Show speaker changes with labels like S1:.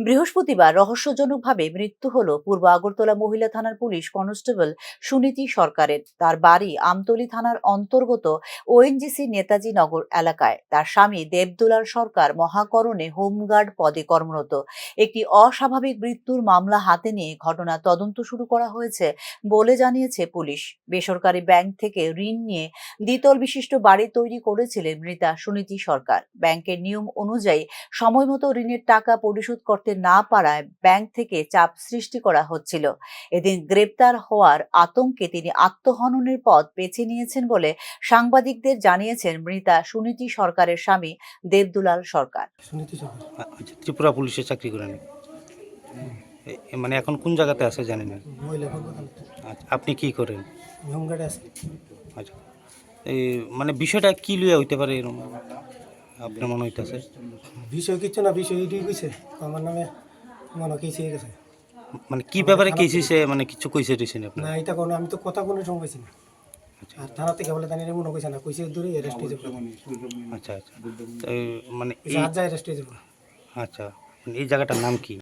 S1: বৃহস্পতিবার রহস্যজনকভাবে মৃত্যু হল পূর্ব আগরতলা মহিলা থানার পুলিশ কনস্টেবল সুনীতি সরকারের। তার বাড়ি আমতলী থানার অন্তর্গত ওএনজিসি নেতাজি নগর এলাকায়। তার স্বামী দেবদুলার সরকার মহাকরণে হোমগার্ড পদে কর্মরত। একটি অস্বাভাবিক মৃত্যুর মামলা হাতে নিয়ে ঘটনা তদন্ত শুরু করা হয়েছে বলে জানিয়েছে পুলিশ। বেসরকারি ব্যাংক থেকে ঋণ নিয়ে দ্বিতল বিশিষ্ট বাড়ি তৈরি করেছিলেন মৃতা সুনীতি সরকার। ব্যাংকের নিয়ম অনুযায়ী সময়মতো ঋণের টাকা পরিশোধ করতে না পারায় ব্যাংক থেকে চাপ সৃষ্টি করা হচ্ছিল। এদিন গ্রেপ্তার হওয়ার আতঙ্কে তিনি আত্মহননের পথ বেছে নিয়েছেন বলে সাংবাদিকদের জানিয়েছেন মৃতা সুনীতি সরকারের স্বামী দেবদুলাল সরকার।
S2: সুনীতি সরকার।
S3: আচ্ছা ত্রিপুরা পুলিশে চাকরি করেন মানে এখন কোন জায়গাতে আছে জানেন না। আচ্ছা আপনি কি করেন? আচ্ছা এই মানে বিষয়টা কি লইয়া হইতে পারে এরকম আপনার মনে হইতেছে?
S2: বিষয় কিছু না বিষয় এটি কইছে আমার নামে মনে কেসে গেছে।
S3: মানে কি ব্যাপারে কেসিছে মানে কিছু কইছে দিছেন আপনি
S2: না এটা কোনো আমি তো কথা কোনো সময় কইছি না। আর থানা থেকে বলে জানি মনে কইছে না কইছে দূরে অ্যারেস্ট হয়ে
S3: আচ্ছা আচ্ছা। মানে এই
S2: যায় অ্যারেস্ট হয়ে যাবে।
S3: আচ্ছা মানে এই জায়গাটার নাম কি?